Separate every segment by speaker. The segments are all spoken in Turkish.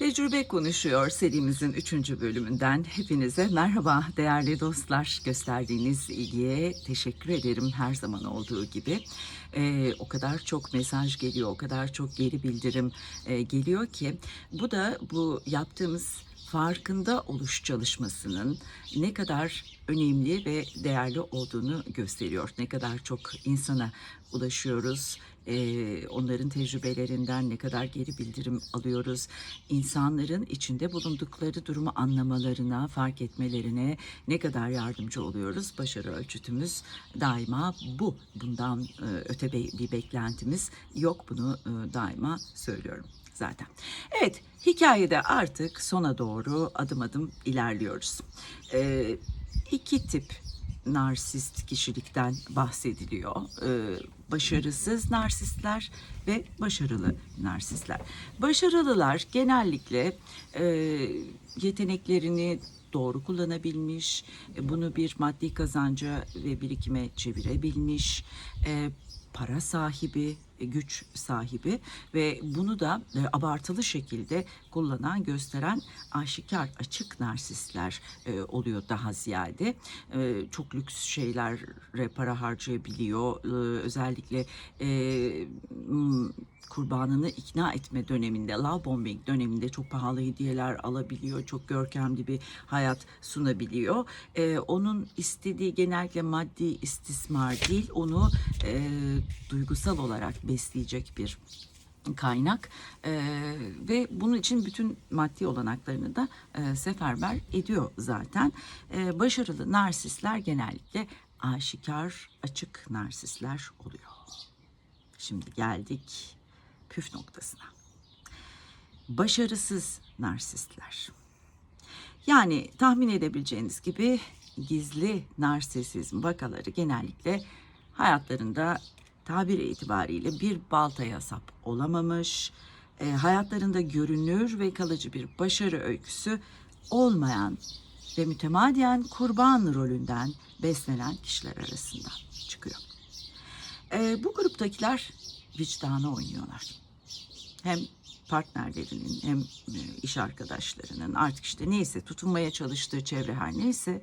Speaker 1: Tecrübe Konuşuyor serimizin 3. bölümünden hepinize merhaba değerli dostlar. Gösterdiğiniz ilgiye teşekkür ederim her zaman olduğu gibi. Ee, o kadar çok mesaj geliyor, o kadar çok geri bildirim e, geliyor ki bu da bu yaptığımız farkında oluş çalışmasının ne kadar önemli ve değerli olduğunu gösteriyor. Ne kadar çok insana ulaşıyoruz, ee, onların tecrübelerinden ne kadar geri bildirim alıyoruz. İnsanların içinde bulundukları durumu anlamalarına, fark etmelerine ne kadar yardımcı oluyoruz. Başarı ölçütümüz daima bu. Bundan e, öte bir beklentimiz yok. Bunu e, daima söylüyorum zaten. Evet, hikayede artık sona doğru adım adım ilerliyoruz. Ee, iki tip narsist kişilikten bahsediliyor. Ee, başarısız narsistler ve başarılı narsistler. Başarılılar genellikle e, yeteneklerini doğru kullanabilmiş, e, bunu bir maddi kazanca ve birikime çevirebilmiş, e, para sahibi, güç sahibi ve bunu da e, abartılı şekilde kullanan, gösteren aşikar, açık narsistler e, oluyor daha ziyade. E, çok lüks şeylere para harcayabiliyor. E, özellikle e, kurbanını ikna etme döneminde, love bombing döneminde çok pahalı hediyeler alabiliyor. Çok görkemli bir hayat sunabiliyor. E, onun istediği genellikle maddi istismar değil, onu e, duygusal olarak besleyecek bir kaynak E, ve bunun için bütün maddi olanaklarını da e, seferber ediyor zaten. E, başarılı narsistler genellikle aşikar, açık narsistler oluyor. Şimdi geldik püf noktasına. Başarısız narsistler. Yani tahmin edebileceğiniz gibi gizli narsisizm vakaları genellikle hayatlarında tabir itibariyle bir baltaya sap olamamış, e, hayatlarında görünür ve kalıcı bir başarı öyküsü olmayan ve mütemadiyen kurban rolünden beslenen kişiler arasında çıkıyor. E, bu gruptakiler vicdanı oynuyorlar. Hem partnerlerinin hem e, iş arkadaşlarının artık işte neyse tutunmaya çalıştığı çevre her neyse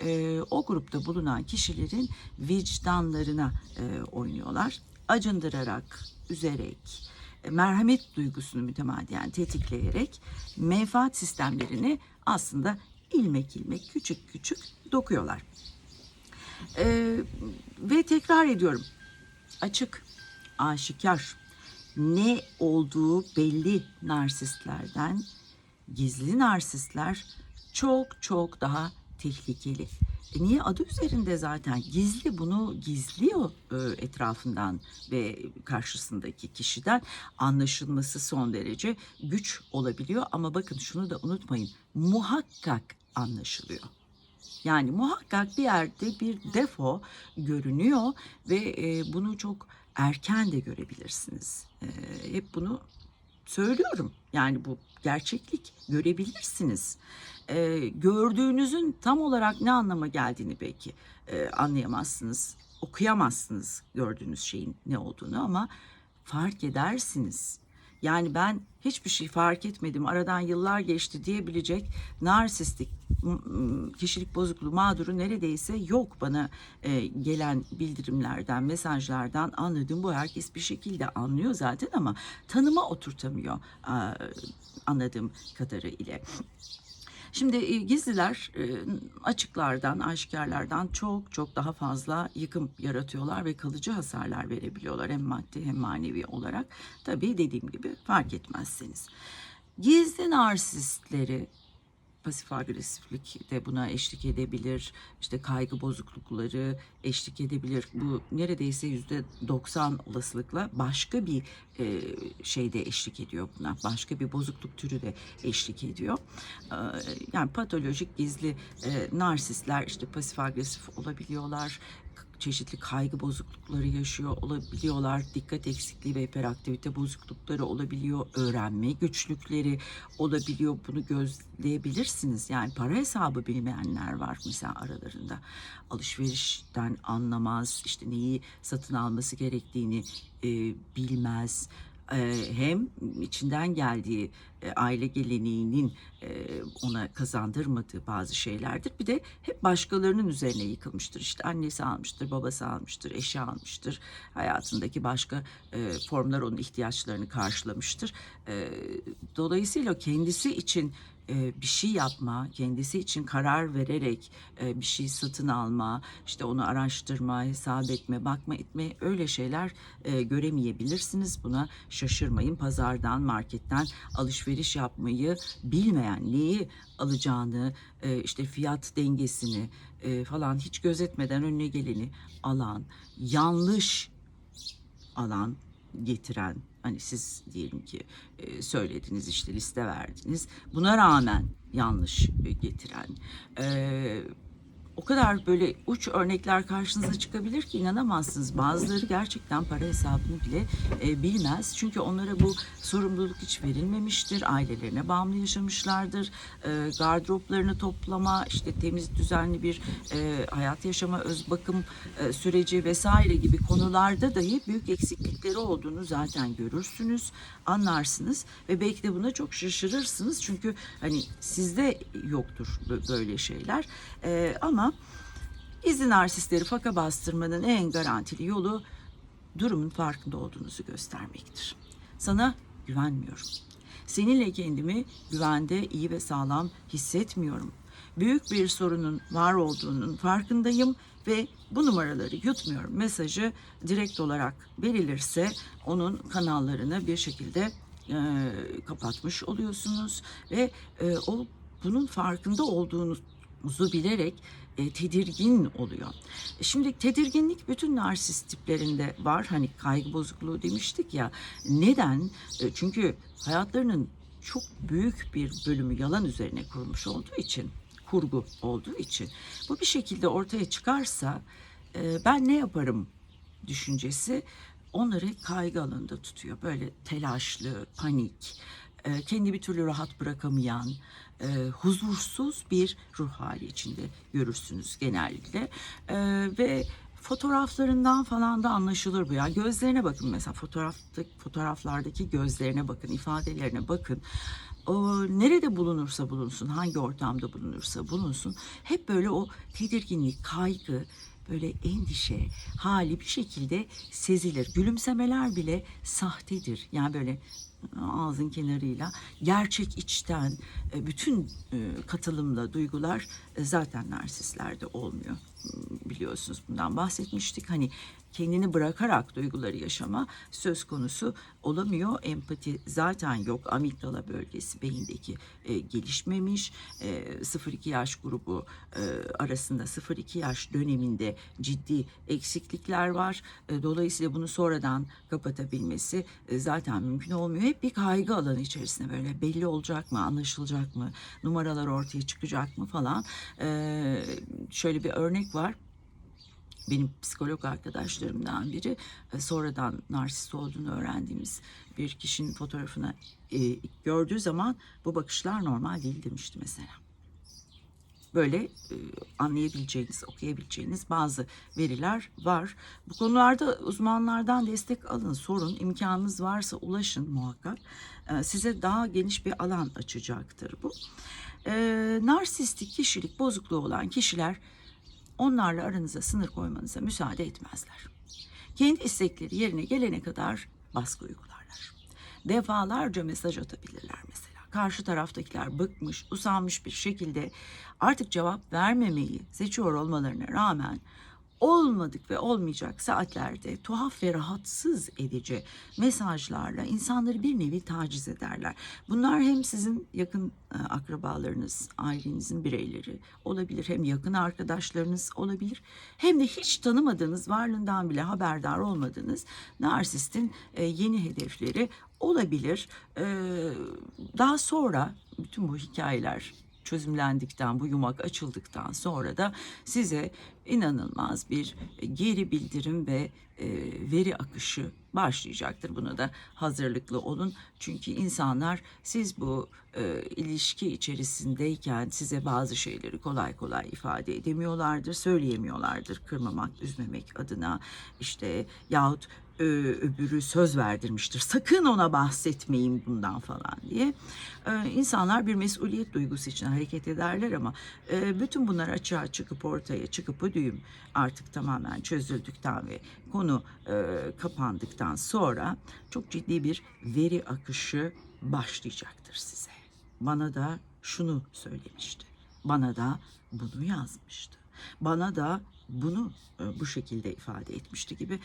Speaker 1: e, o grupta bulunan kişilerin vicdanlarına e, oynuyorlar. Acındırarak, üzerek, merhamet duygusunu mütemadiyen tetikleyerek menfaat sistemlerini aslında ilmek ilmek küçük küçük dokuyorlar. Ve tekrar ediyorum açık, aşikar, ne olduğu belli narsistlerden gizli narsistler çok çok daha tehlikeli. E niye adı üzerinde zaten gizli bunu gizliyor e, etrafından ve karşısındaki kişiden anlaşılması son derece güç olabiliyor ama bakın şunu da unutmayın muhakkak anlaşılıyor. Yani muhakkak bir yerde bir defo görünüyor ve e, bunu çok erken de görebilirsiniz. Hep bunu söylüyorum. Yani bu gerçeklik görebilirsiniz. E, gördüğünüzün tam olarak ne anlama geldiğini belki e, anlayamazsınız. Okuyamazsınız gördüğünüz şeyin ne olduğunu ama fark edersiniz. Yani ben hiçbir şey fark etmedim, aradan yıllar geçti diyebilecek narsistik kişilik bozukluğu mağduru neredeyse yok bana e, gelen bildirimlerden, mesajlardan anladım. Bu herkes bir şekilde anlıyor zaten ama tanıma oturtamıyor a, anladığım kadarıyla. Şimdi e, gizliler e, açıklardan, aşikarlardan çok çok daha fazla yıkım yaratıyorlar ve kalıcı hasarlar verebiliyorlar hem maddi hem manevi olarak. Tabii dediğim gibi fark etmezseniz. Gizli narsistleri pasif agresiflik de buna eşlik edebilir. İşte kaygı bozuklukları eşlik edebilir. Bu neredeyse yüzde 90 olasılıkla başka bir e, şeyde eşlik ediyor buna. Başka bir bozukluk türü de eşlik ediyor. E, yani patolojik gizli e, narsistler işte pasif agresif olabiliyorlar çeşitli kaygı bozuklukları yaşıyor olabiliyorlar. Dikkat eksikliği ve hiperaktivite bozuklukları olabiliyor. Öğrenme güçlükleri olabiliyor. Bunu gözleyebilirsiniz. Yani para hesabı bilmeyenler var mesela aralarında. Alışverişten anlamaz, işte neyi satın alması gerektiğini e, bilmez. E, hem içinden geldiği e, aile geleneğinin e, ona kazandırmadığı bazı şeylerdir. Bir de hep başkalarının üzerine yıkılmıştır. İşte annesi almıştır, babası almıştır, eşi almıştır. Hayatındaki başka formlar onun ihtiyaçlarını karşılamıştır. Dolayısıyla kendisi için bir şey yapma, kendisi için karar vererek e, bir şey satın alma, işte onu araştırma, hesap etme, bakma etme öyle şeyler e, göremeyebilirsiniz. Buna şaşırmayın. Pazardan, marketten alışveriş yapmayı bilmeyen, neyi alacağını, e, işte fiyat dengesini e, falan hiç gözetmeden önüne geleni alan, yanlış alan getiren hani siz diyelim ki e, söylediniz işte liste verdiniz. Buna rağmen yanlış e, getiren. E, o kadar böyle uç örnekler karşınıza çıkabilir ki inanamazsınız. Bazıları gerçekten para hesabını bile e, bilmez. Çünkü onlara bu sorumluluk hiç verilmemiştir. Ailelerine bağımlı yaşamışlardır. E, gardıroplarını toplama, işte temiz düzenli bir e, hayat yaşama, öz bakım e, süreci vesaire gibi konularda dahi büyük eksiklikleri olduğunu zaten görürsünüz, anlarsınız ve belki de buna çok şaşırırsınız. Çünkü hani sizde yoktur bö- böyle şeyler. E, ama Gizli narsistleri faka bastırmanın en garantili yolu durumun farkında olduğunuzu göstermektir. Sana güvenmiyorum. Seninle kendimi güvende, iyi ve sağlam hissetmiyorum. Büyük bir sorunun var olduğunun farkındayım ve bu numaraları yutmuyorum mesajı direkt olarak verilirse onun kanallarını bir şekilde e, kapatmış oluyorsunuz ve e, o bunun farkında olduğunuzu bilerek e, tedirgin oluyor. Şimdi tedirginlik bütün narsist tiplerinde var. Hani kaygı bozukluğu demiştik ya. Neden? E, çünkü hayatlarının çok büyük bir bölümü yalan üzerine kurulmuş olduğu için, kurgu olduğu için bu bir şekilde ortaya çıkarsa e, ben ne yaparım düşüncesi onları kaygı alanında tutuyor. Böyle telaşlı, panik, e, kendi bir türlü rahat bırakamayan, e, huzursuz bir ruh hali içinde görürsünüz genellikle. E, ve fotoğraflarından falan da anlaşılır bu ya. Gözlerine bakın mesela fotoğrafta, fotoğraflardaki gözlerine bakın, ifadelerine bakın. O nerede bulunursa bulunsun, hangi ortamda bulunursa bulunsun hep böyle o tedirginlik, kaygı, böyle endişe hali bir şekilde sezilir. Gülümsemeler bile sahtedir. Yani böyle ağzın kenarıyla gerçek içten e, bütün e, katılımla duygular e, zaten narsistlerde olmuyor. Hmm, Biliyorsunuz bundan bahsetmiştik. Hani kendini bırakarak duyguları yaşama söz konusu olamıyor. Empati zaten yok. Amigdala bölgesi beyindeki e, gelişmemiş. E, 0-2 yaş grubu e, arasında 0-2 yaş döneminde ciddi eksiklikler var. E, dolayısıyla bunu sonradan kapatabilmesi e, zaten mümkün olmuyor. Hep bir kaygı alanı içerisinde böyle belli olacak mı, anlaşılacak mı, numaralar ortaya çıkacak mı falan. E, şöyle bir örnek var benim psikolog arkadaşlarımdan biri e, sonradan narsist olduğunu öğrendiğimiz bir kişinin fotoğrafını e, gördüğü zaman bu bakışlar normal değil demişti mesela. Böyle e, anlayabileceğiniz, okuyabileceğiniz bazı veriler var. Bu konularda uzmanlardan destek alın, sorun, imkanınız varsa ulaşın muhakkak. E, size daha geniş bir alan açacaktır bu. Narsistik kişilik bozukluğu olan kişiler onlarla aranıza sınır koymanıza müsaade etmezler. Kendi istekleri yerine gelene kadar baskı uygularlar. Defalarca mesaj atabilirler mesela. Karşı taraftakiler bıkmış, usanmış bir şekilde artık cevap vermemeyi seçiyor olmalarına rağmen olmadık ve olmayacak saatlerde tuhaf ve rahatsız edici mesajlarla insanları bir nevi taciz ederler. Bunlar hem sizin yakın e, akrabalarınız, ailenizin bireyleri olabilir, hem yakın arkadaşlarınız olabilir, hem de hiç tanımadığınız, varlığından bile haberdar olmadığınız narsistin e, yeni hedefleri olabilir. E, daha sonra bütün bu hikayeler çözümlendikten, bu yumak açıldıktan sonra da size inanılmaz bir geri bildirim ve e, veri akışı başlayacaktır. Buna da hazırlıklı olun. Çünkü insanlar siz bu e, ilişki içerisindeyken size bazı şeyleri kolay kolay ifade edemiyorlardır, söyleyemiyorlardır. Kırmamak, üzmemek adına işte yahut e, öbürü söz verdirmiştir. Sakın ona bahsetmeyin bundan falan diye. E, insanlar bir mesuliyet duygusu için hareket ederler ama e, bütün bunlar açığa çıkıp ortaya çıkıp bu düğüm artık tamamen çözüldükten ve konu e, kapandıktan sonra çok ciddi bir veri akışı başlayacaktır size. Bana da şunu söylemişti. Bana da bunu yazmıştı. Bana da bunu e, bu şekilde ifade etmişti gibi.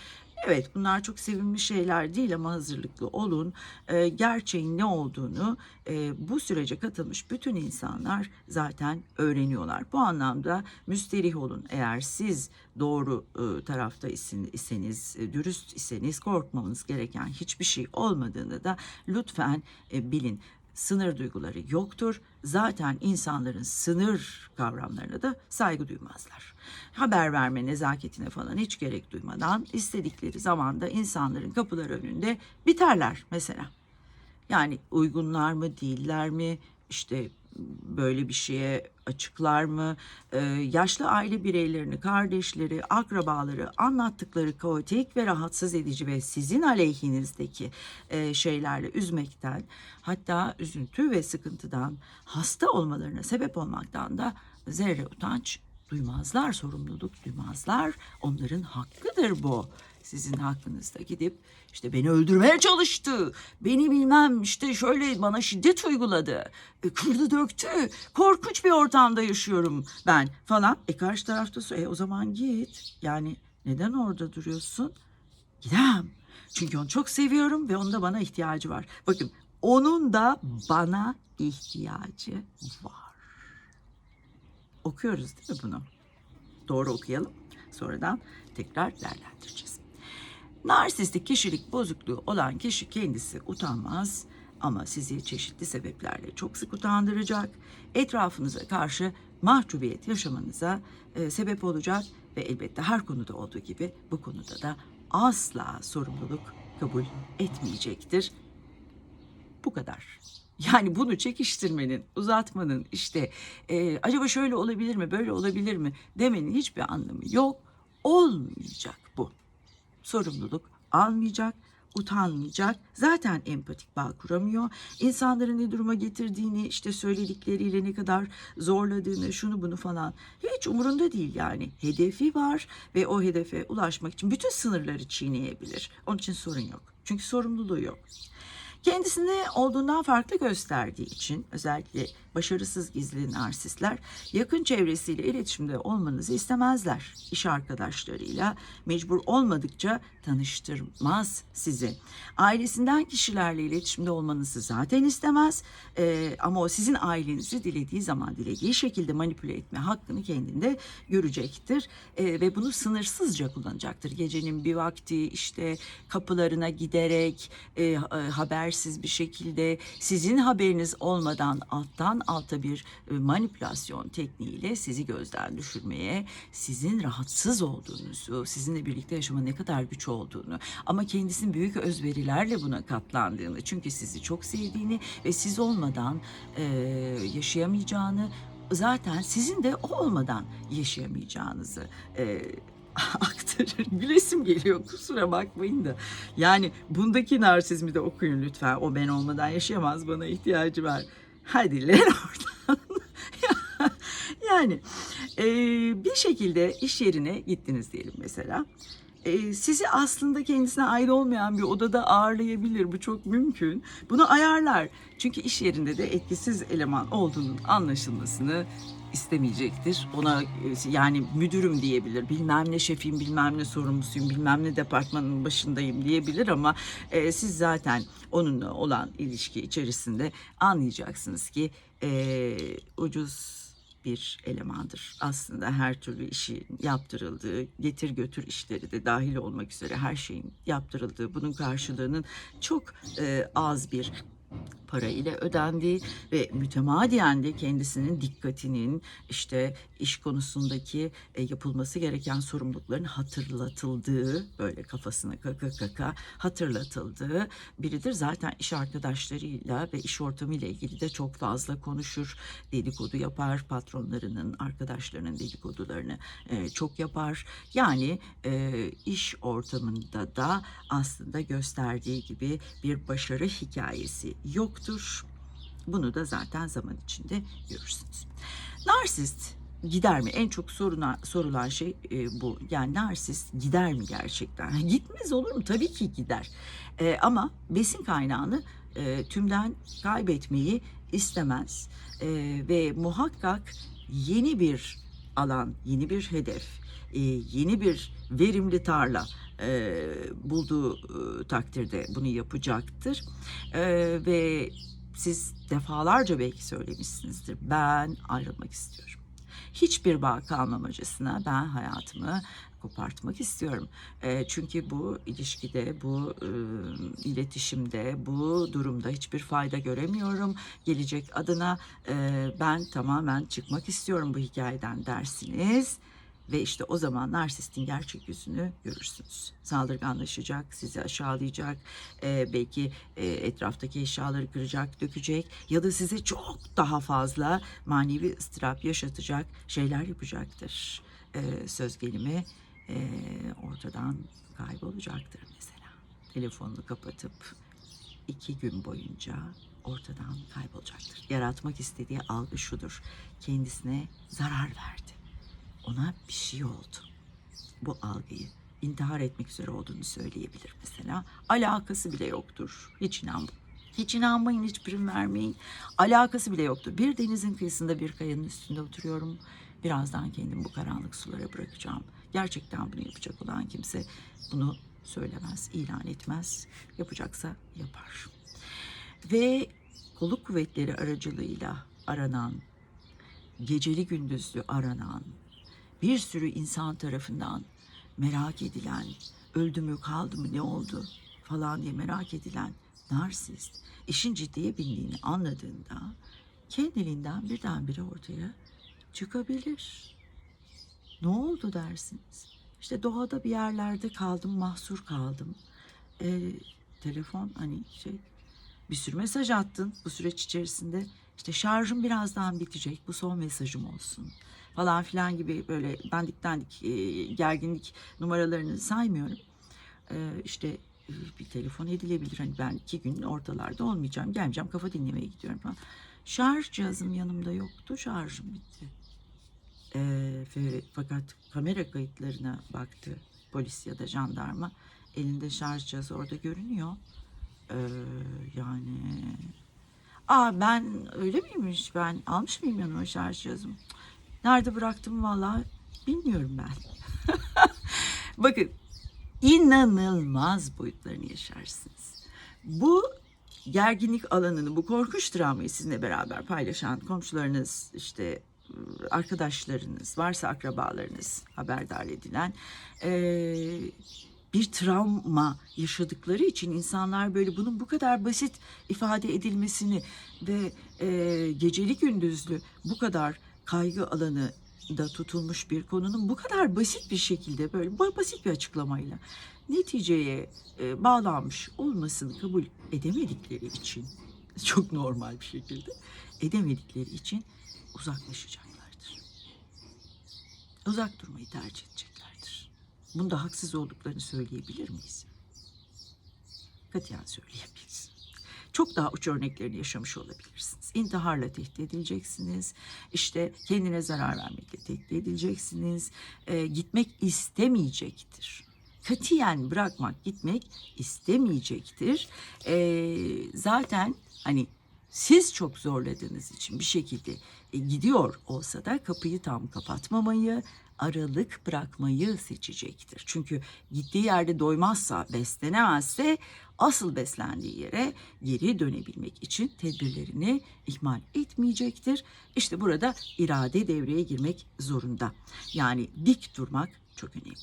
Speaker 1: Evet bunlar çok sevimli şeyler değil ama hazırlıklı olun. E, gerçeğin ne olduğunu e, bu sürece katılmış bütün insanlar zaten öğreniyorlar. Bu anlamda müsterih olun. Eğer siz doğru e, tarafta iseniz, e, dürüst iseniz korkmanız gereken hiçbir şey olmadığını da lütfen e, bilin sınır duyguları yoktur. Zaten insanların sınır kavramlarına da saygı duymazlar. Haber verme nezaketine falan hiç gerek duymadan istedikleri zamanda insanların kapıları önünde biterler mesela. Yani uygunlar mı değiller mi işte böyle bir şeye açıklar mı? Ee, yaşlı aile bireylerini, kardeşleri, akrabaları anlattıkları kaotik ve rahatsız edici ve sizin aleyhinizdeki e, şeylerle üzmekten hatta üzüntü ve sıkıntıdan hasta olmalarına sebep olmaktan da zerre utanç duymazlar, sorumluluk duymazlar. Onların hakkıdır bu. Sizin hakkınızda gidip işte beni öldürmeye çalıştı. Beni bilmem işte şöyle bana şiddet uyguladı. E, kırdı döktü. Korkunç bir ortamda yaşıyorum ben falan. E karşı tarafta e, o zaman git. Yani neden orada duruyorsun? Gidem. Çünkü onu çok seviyorum ve onun da bana ihtiyacı var. Bakın onun da bana ihtiyacı var. Okuyoruz değil mi bunu? Doğru okuyalım. Sonradan tekrar değerlendireceğiz. Narsistik kişilik bozukluğu olan kişi kendisi utanmaz ama sizi çeşitli sebeplerle çok sık utandıracak. Etrafınıza karşı mahcubiyet yaşamanıza e, sebep olacak ve elbette her konuda olduğu gibi bu konuda da asla sorumluluk kabul etmeyecektir. Bu kadar. Yani bunu çekiştirmenin, uzatmanın işte e, acaba şöyle olabilir mi, böyle olabilir mi demenin hiçbir anlamı yok. Olmayacak bu. Sorumluluk almayacak, utanmayacak. Zaten empatik bağ kuramıyor. İnsanların ne duruma getirdiğini, işte söyledikleriyle ne kadar zorladığını, şunu bunu falan hiç umurunda değil yani. Hedefi var ve o hedefe ulaşmak için bütün sınırları çiğneyebilir. Onun için sorun yok. Çünkü sorumluluğu yok. Kendisini olduğundan farklı gösterdiği için özellikle başarısız gizli narsistler yakın çevresiyle iletişimde olmanızı istemezler. İş arkadaşlarıyla mecbur olmadıkça tanıştırmaz sizi. Ailesinden kişilerle iletişimde olmanızı zaten istemez. Ee, ama o sizin ailenizi dilediği zaman dilediği şekilde manipüle etme hakkını kendinde görecektir. Ee, ve bunu sınırsızca kullanacaktır. Gecenin bir vakti işte kapılarına giderek e, e, habersiz bir şekilde sizin haberiniz olmadan alttan alta bir e, manipülasyon tekniğiyle sizi gözden düşürmeye, sizin rahatsız olduğunuzu, sizinle birlikte yaşama ne kadar güç olduğunu ama kendisinin büyük özverilerle buna katlandığını çünkü sizi çok sevdiğini ve siz olmadan e, yaşayamayacağını zaten sizin de o olmadan yaşayamayacağınızı e, aktarır. Gülesim geliyor kusura bakmayın da. Yani bundaki narsizmi de okuyun lütfen. O ben olmadan yaşayamaz bana ihtiyacı var. Hadi lan oradan. yani e, bir şekilde iş yerine gittiniz diyelim mesela. E, sizi aslında kendisine ait olmayan bir odada ağırlayabilir. Bu çok mümkün. Bunu ayarlar. Çünkü iş yerinde de etkisiz eleman olduğunun anlaşılmasını istemeyecektir. Ona e, yani müdürüm diyebilir. Bilmem ne şefim, bilmem ne sorumlusuyum, bilmem ne departmanın başındayım diyebilir ama e, siz zaten onunla olan ilişki içerisinde anlayacaksınız ki e, ucuz bir elemandır. Aslında her türlü işi yaptırıldığı, getir götür işleri de dahil olmak üzere her şeyin yaptırıldığı, bunun karşılığının çok e, az bir para ile ödendi ve mütemadiyen de kendisinin dikkatinin işte iş konusundaki e, yapılması gereken sorumlulukların hatırlatıldığı böyle kafasına kaka kaka hatırlatıldığı biridir. Zaten iş arkadaşlarıyla ve iş ortamıyla ilgili de çok fazla konuşur, dedikodu yapar, patronlarının, arkadaşlarının dedikodularını e, çok yapar. Yani e, iş ortamında da aslında gösterdiği gibi bir başarı hikayesi yoktur. Bunu da zaten zaman içinde görürsünüz. Narsist gider mi? En çok soruna, sorulan şey e, bu. Yani narsist gider mi gerçekten? Gitmez olur mu? Tabii ki gider. E, ama besin kaynağını e, tümden kaybetmeyi istemez. E, ve muhakkak yeni bir alan, yeni bir hedef, e, yeni bir verimli tarla e, bulduğu e, takdirde bunu yapacaktır. E, ve siz defalarca belki söylemişsinizdir. Ben ayrılmak istiyorum. Hiçbir bağ kalmamacasına ben hayatımı kopartmak istiyorum. E, çünkü bu ilişkide, bu e, iletişimde, bu durumda hiçbir fayda göremiyorum. Gelecek adına e, ben tamamen çıkmak istiyorum bu hikayeden dersiniz. Ve işte o zaman narsistin gerçek yüzünü görürsünüz. Saldırganlaşacak, sizi aşağılayacak, e, belki e, etraftaki eşyaları kıracak, dökecek ya da size çok daha fazla manevi ıstırap yaşatacak şeyler yapacaktır. E, söz gelimi e, ortadan kaybolacaktır mesela. Telefonunu kapatıp iki gün boyunca ortadan kaybolacaktır. Yaratmak istediği algı şudur. Kendisine zarar verdi ona bir şey oldu. Bu algıyı intihar etmek üzere olduğunu söyleyebilir mesela. Alakası bile yoktur. Hiç inanmayın. Hiç inanmayın, hiç prim vermeyin. Alakası bile yoktur. Bir denizin kıyısında bir kayanın üstünde oturuyorum. Birazdan kendimi bu karanlık sulara bırakacağım. Gerçekten bunu yapacak olan kimse bunu söylemez, ilan etmez. Yapacaksa yapar. Ve kolluk kuvvetleri aracılığıyla aranan, geceli gündüzlü aranan, bir sürü insan tarafından merak edilen, öldü mü kaldı mı ne oldu falan diye merak edilen narsist işin ciddiye bindiğini anladığında kendiliğinden birdenbire ortaya çıkabilir. Ne oldu dersiniz? İşte doğada bir yerlerde kaldım, mahsur kaldım. E, telefon hani şey bir sürü mesaj attın bu süreç içerisinde. İşte şarjım birazdan bitecek. Bu son mesajım olsun falan filan gibi böyle dandik dandik e, gerginlik numaralarını saymıyorum. E, işte e, bir telefon edilebilir. Hani ben iki gün ortalarda olmayacağım. Gelmeyeceğim kafa dinlemeye gidiyorum falan. Şarj cihazım yanımda yoktu. Şarjım bitti. E, ve, fakat kamera kayıtlarına baktı polis ya da jandarma. Elinde şarj cihazı orada görünüyor. E, yani Aa ben öyle miymiş ben almış mıyım yanıma şarj cihazımı? Nerede bıraktım vallahi bilmiyorum ben. Bakın inanılmaz boyutlarını yaşarsınız. Bu gerginlik alanını, bu korkunç travmayı sizinle beraber paylaşan komşularınız, işte arkadaşlarınız, varsa akrabalarınız haberdar edilen ee, bir travma yaşadıkları için insanlar böyle bunun bu kadar basit ifade edilmesini ve e, geceli gündüzlü bu kadar kaygı alanı da tutulmuş bir konunun bu kadar basit bir şekilde böyle basit bir açıklamayla neticeye e, bağlanmış olmasını kabul edemedikleri için çok normal bir şekilde edemedikleri için uzaklaşacaklardır. Uzak durmayı tercih edeceklerdir. Bunda haksız olduklarını söyleyebilir miyiz? Katiyen söyleyemeyiz çok daha uç örneklerini yaşamış olabilirsiniz. İntiharla tehdit edileceksiniz. İşte kendine zarar vermekle tehdit edileceksiniz. E, gitmek istemeyecektir. Katiyen bırakmak, gitmek istemeyecektir. E, zaten hani siz çok zorladığınız için bir şekilde e, gidiyor olsa da kapıyı tam kapatmamayı, aralık bırakmayı seçecektir. Çünkü gittiği yerde doymazsa, beslenemezse asıl beslendiği yere geri dönebilmek için tedbirlerini ihmal etmeyecektir. İşte burada irade devreye girmek zorunda. Yani dik durmak çok önemli.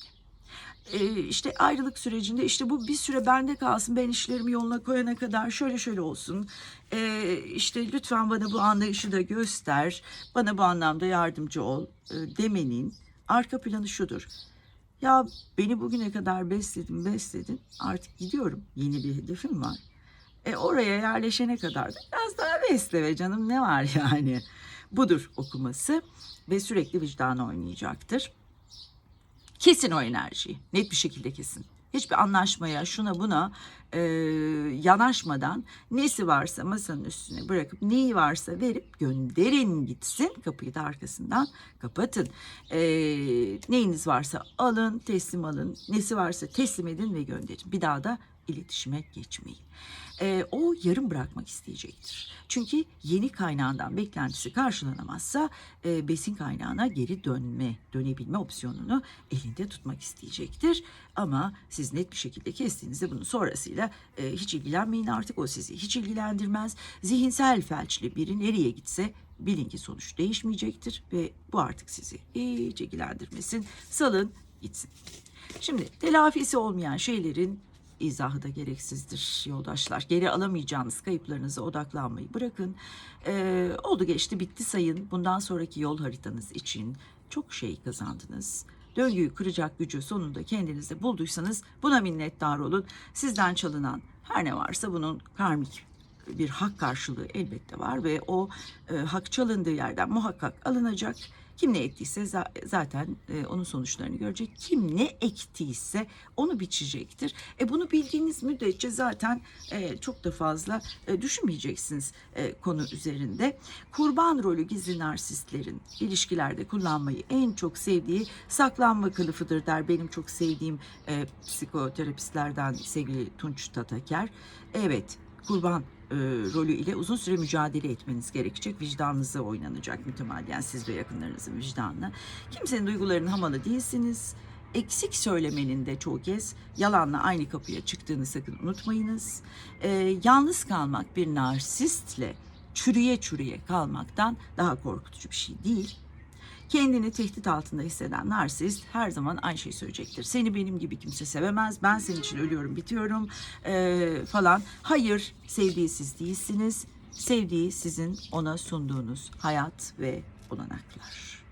Speaker 1: Ee, işte ayrılık sürecinde işte bu bir süre bende kalsın ben işlerimi yoluna koyana kadar şöyle şöyle olsun Ee, işte lütfen bana bu anlayışı da göster bana bu anlamda yardımcı ol e, demenin arka planı şudur ya beni bugüne kadar besledin besledin artık gidiyorum yeni bir hedefim var e, oraya yerleşene kadar da biraz daha besle be canım ne var yani budur okuması ve sürekli vicdanı oynayacaktır. Kesin o enerjiyi. Net bir şekilde kesin. Hiçbir anlaşmaya, şuna buna e, yanaşmadan nesi varsa masanın üstüne bırakıp neyi varsa verip gönderin gitsin. Kapıyı da arkasından kapatın. E, neyiniz varsa alın, teslim alın. Nesi varsa teslim edin ve gönderin. Bir daha da iletişime geçmeyin. E, o yarım bırakmak isteyecektir. Çünkü yeni kaynağından beklentisi karşılanamazsa e, besin kaynağına geri dönme, dönebilme opsiyonunu elinde tutmak isteyecektir. Ama siz net bir şekilde kestiğinizde bunun sonrasıyla e, hiç ilgilenmeyin artık o sizi hiç ilgilendirmez. Zihinsel felçli biri nereye gitse bilin ki sonuç değişmeyecektir ve bu artık sizi hiç ilgilendirmesin. Salın gitsin. Şimdi telafisi olmayan şeylerin izahı da gereksizdir yoldaşlar. Geri alamayacağınız kayıplarınıza odaklanmayı bırakın. Ee, oldu geçti bitti sayın. Bundan sonraki yol haritanız için çok şey kazandınız. Döngüyü kıracak gücü sonunda kendinizde bulduysanız buna minnettar olun. Sizden çalınan her ne varsa bunun karmik bir hak karşılığı elbette var ve o e, hak çalındığı yerden muhakkak alınacak. Kim ne ettiyse za- zaten e, onun sonuçlarını görecek. Kim ne ektiyse onu biçecektir. E bunu bildiğiniz müddetçe zaten e, çok da fazla e, düşünmeyeceksiniz konu üzerinde. Kurban rolü gizli narsistlerin ilişkilerde kullanmayı en çok sevdiği saklanma kılıfıdır der benim çok sevdiğim psikoterapistlerden sevgili Tunç Tataker. Evet kurban e, rolü ile uzun süre mücadele etmeniz gerekecek. Vicdanınıza oynanacak mütemadiyen siz ve yakınlarınızın vicdanına. Kimsenin duygularının hamalı değilsiniz. Eksik söylemenin de çoğu kez yalanla aynı kapıya çıktığını sakın unutmayınız. E, yalnız kalmak bir narsistle çürüye çürüye kalmaktan daha korkutucu bir şey değil. Kendini tehdit altında hisseden narsist her zaman aynı şeyi söyleyecektir. Seni benim gibi kimse sevemez. Ben senin için ölüyorum, bitiyorum eee, falan. Hayır, sevdiği siz değilsiniz. Sevdiği sizin ona sunduğunuz hayat ve olanaklar.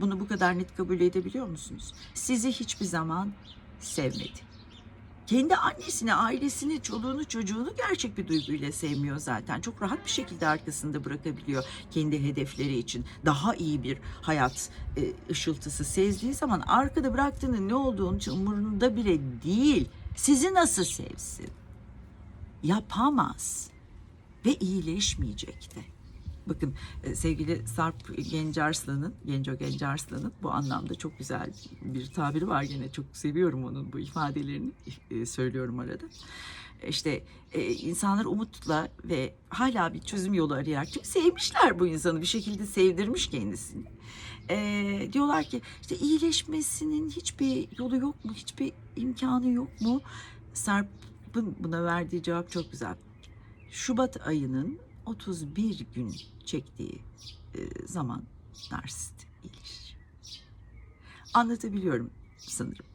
Speaker 1: Bunu bu kadar net kabul edebiliyor musunuz? Sizi hiçbir zaman sevmedi. Kendi annesini, ailesini, çoluğunu, çocuğunu gerçek bir duyguyla sevmiyor zaten. Çok rahat bir şekilde arkasında bırakabiliyor kendi hedefleri için. Daha iyi bir hayat e, ışıltısı sezdiği zaman arkada bıraktığının ne olduğunu umurunda bile değil. Sizi nasıl sevsin? Yapamaz ve iyileşmeyecek de. Bakın e, sevgili Sarp Gencarslan'ın, Genco Gencarslan'ın bu anlamda çok güzel bir tabiri var gene çok seviyorum onun bu ifadelerini e, söylüyorum arada. İşte e, insanlar umutla ve hala bir çözüm yolu arayarak çünkü sevmişler bu insanı bir şekilde sevdirmiş kendisini. E, diyorlar ki işte iyileşmesinin hiçbir yolu yok mu, hiçbir imkanı yok mu? Sarp'ın buna verdiği cevap çok güzel. Şubat ayının 31 gün çektiği e, zaman narsist iyileşir. Anlatabiliyorum sanırım.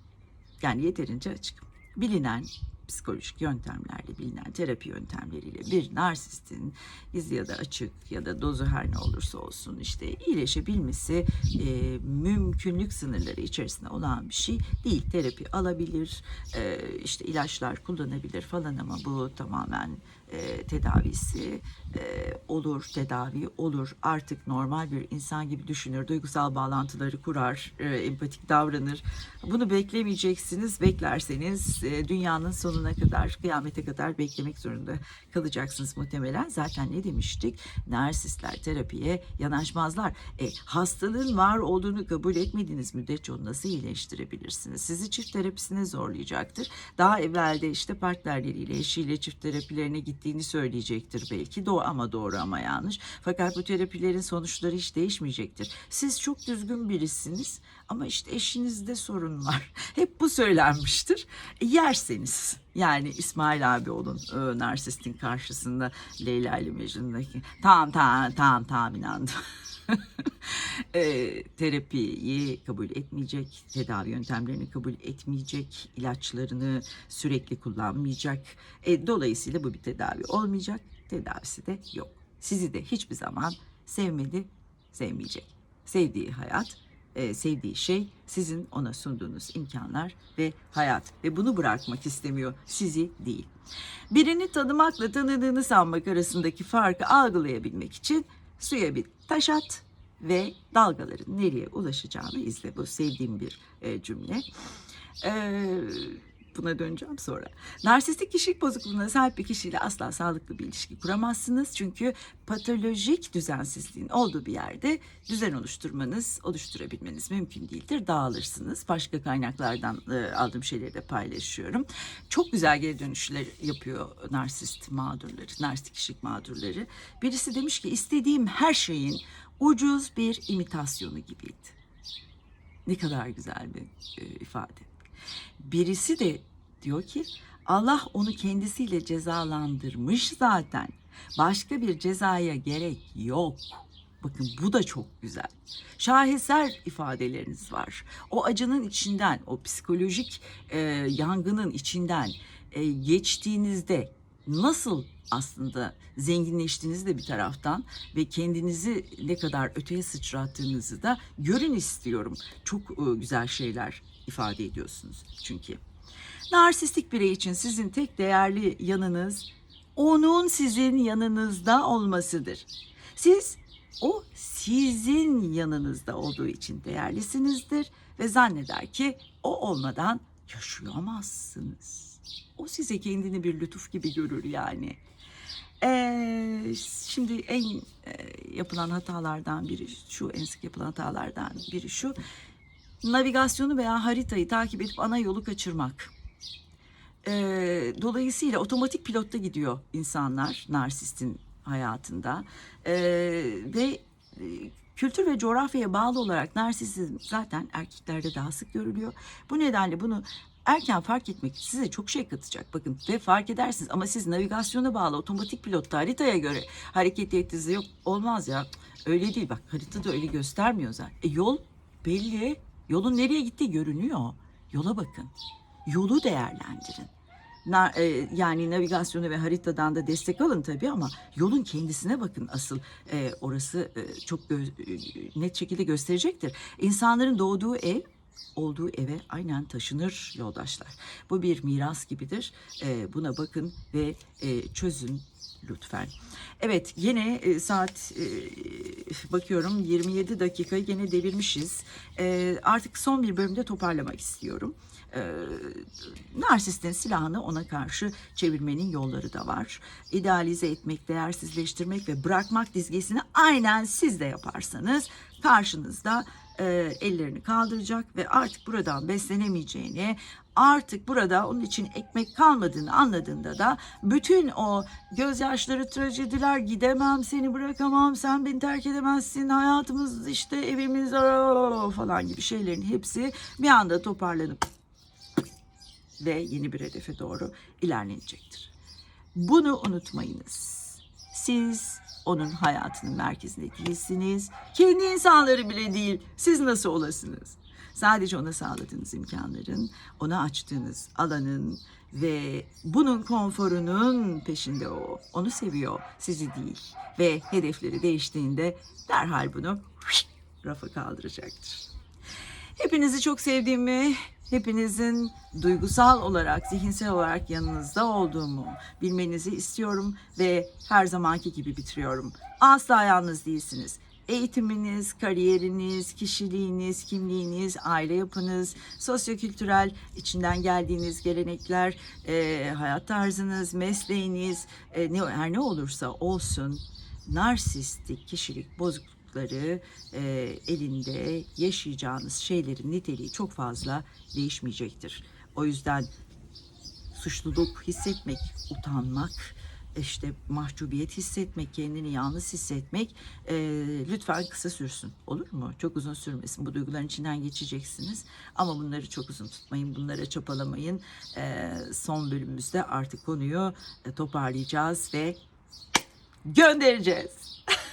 Speaker 1: Yani yeterince açık. Bilinen psikolojik yöntemlerle, bilinen terapi yöntemleriyle bir narsistin gizli ya da açık ya da dozu her ne olursa olsun işte iyileşebilmesi e, mümkünlük sınırları içerisinde olan bir şey değil. Terapi alabilir, e, işte ilaçlar kullanabilir falan ama bu tamamen e, tedavisi e, olur, tedavi olur. Artık normal bir insan gibi düşünür, duygusal bağlantıları kurar, e, empatik davranır. Bunu beklemeyeceksiniz. Beklerseniz e, dünyanın sonuna kadar, kıyamete kadar beklemek zorunda kalacaksınız muhtemelen. Zaten ne demiştik? Narsistler terapiye yanaşmazlar. E, hastalığın var olduğunu kabul etmediğiniz müddetçe onu nasıl iyileştirebilirsiniz? Sizi çift terapisine zorlayacaktır. Daha evvelde işte partnerleriyle, eşiyle çift terapilerine gittiğini söyleyecektir belki. Doğru ama doğru ama yanlış. Fakat bu terapilerin sonuçları hiç değişmeyecektir. Siz çok düzgün birisiniz ama işte eşinizde sorun var. Hep bu söylenmiştir. E, yerseniz Yani İsmail abi olun e, narsistin karşısında Leyla ile Mecnun'daki. Tamam tamam tamam tamam inandım. e, terapiyi kabul etmeyecek, tedavi yöntemlerini kabul etmeyecek, ilaçlarını sürekli kullanmayacak. E, dolayısıyla bu bir tedavi olmayacak, tedavisi de yok. Sizi de hiçbir zaman sevmedi, sevmeyecek. Sevdiği hayat, e, sevdiği şey sizin ona sunduğunuz imkanlar ve hayat ve bunu bırakmak istemiyor sizi değil. Birini tanımakla tanıdığını sanmak arasındaki farkı algılayabilmek için suya bir taş at ve dalgaların nereye ulaşacağını izle. Bu sevdiğim bir e, cümle. Ee, buna döneceğim sonra. Narsistik kişilik bozukluğuna sahip bir kişiyle asla sağlıklı bir ilişki kuramazsınız. Çünkü patolojik düzensizliğin olduğu bir yerde düzen oluşturmanız, oluşturabilmeniz mümkün değildir. Dağılırsınız. Başka kaynaklardan e, aldığım şeyleri de paylaşıyorum. Çok güzel geri dönüşler yapıyor narsist mağdurları, narsistik kişilik mağdurları. Birisi demiş ki istediğim her şeyin ucuz bir imitasyonu gibiydi. Ne kadar güzel bir e, ifade. Birisi de diyor ki Allah onu kendisiyle cezalandırmış zaten. Başka bir cezaya gerek yok. Bakın bu da çok güzel. Şaheser ifadeleriniz var. O acının içinden, o psikolojik e, yangının içinden e, geçtiğinizde nasıl aslında zenginleştiğinizi de bir taraftan ve kendinizi ne kadar öteye sıçrattığınızı da görün istiyorum. Çok e, güzel şeyler ifade ediyorsunuz çünkü. Narsistik birey için sizin tek değerli yanınız onun sizin yanınızda olmasıdır. Siz o sizin yanınızda olduğu için değerlisinizdir ve zanneder ki o olmadan yaşayamazsınız. O size kendini bir lütuf gibi görür yani. Ee, şimdi en e, yapılan hatalardan biri şu, en sık yapılan hatalardan biri şu. Navigasyonu veya haritayı takip edip ana yolu kaçırmak. Ee, dolayısıyla otomatik pilotta gidiyor insanlar narsistin hayatında. Ee, ve e, kültür ve coğrafyaya bağlı olarak narsizm zaten erkeklerde daha sık görülüyor. Bu nedenle bunu erken fark etmek size çok şey katacak. Bakın ve fark edersiniz ama siz navigasyona bağlı otomatik pilotta haritaya göre hareket ettiğinizde yok olmaz ya. Öyle değil bak haritada öyle göstermiyor zaten. E, yol belli. Yolun nereye gittiği görünüyor. Yola bakın. Yolu değerlendirin. Na, e, yani navigasyonu ve haritadan da destek alın tabii ama yolun kendisine bakın asıl e, orası e, çok gö- e, net şekilde gösterecektir. İnsanların doğduğu ev olduğu eve aynen taşınır yoldaşlar. Bu bir miras gibidir. E, buna bakın ve e, çözün lütfen. Evet yine e, saat e, bakıyorum 27 dakikayı gene devirmişiz. E, artık son bir bölümde toparlamak istiyorum. E, narsistin silahını ona karşı çevirmenin yolları da var. İdealize etmek, değersizleştirmek ve bırakmak dizgesini aynen siz de yaparsanız karşınızda e, ellerini kaldıracak ve artık buradan beslenemeyeceğini, artık burada onun için ekmek kalmadığını anladığında da bütün o gözyaşları, trajediler, gidemem, seni bırakamam, sen beni terk edemezsin, hayatımız işte evimiz falan gibi şeylerin hepsi bir anda toparlanıp ve yeni bir hedefe doğru ilerlenecektir. Bunu unutmayınız. Siz onun hayatının merkezinde değilsiniz. Kendi insanları bile değil. Siz nasıl olasınız? Sadece ona sağladığınız imkanların, ona açtığınız alanın ve bunun konforunun peşinde o. Onu seviyor, sizi değil. Ve hedefleri değiştiğinde derhal bunu rafa kaldıracaktır. Hepinizi çok sevdiğimi, hepinizin duygusal olarak, zihinsel olarak yanınızda olduğumu bilmenizi istiyorum ve her zamanki gibi bitiriyorum. Asla yalnız değilsiniz. Eğitiminiz, kariyeriniz, kişiliğiniz, kimliğiniz, aile yapınız, sosyokültürel içinden geldiğiniz gelenekler, e, hayat tarzınız, mesleğiniz, e, ne, her ne olursa olsun narsistik kişilik bozuklukları e, elinde yaşayacağınız şeylerin niteliği çok fazla değişmeyecektir. O yüzden suçluluk hissetmek, utanmak işte mahcubiyet hissetmek, kendini yalnız hissetmek e, lütfen kısa sürsün. Olur mu? Çok uzun sürmesin. Bu duyguların içinden geçeceksiniz. Ama bunları çok uzun tutmayın. Bunlara çapalamayın. E, son bölümümüzde artık konuyu e, toparlayacağız ve göndereceğiz.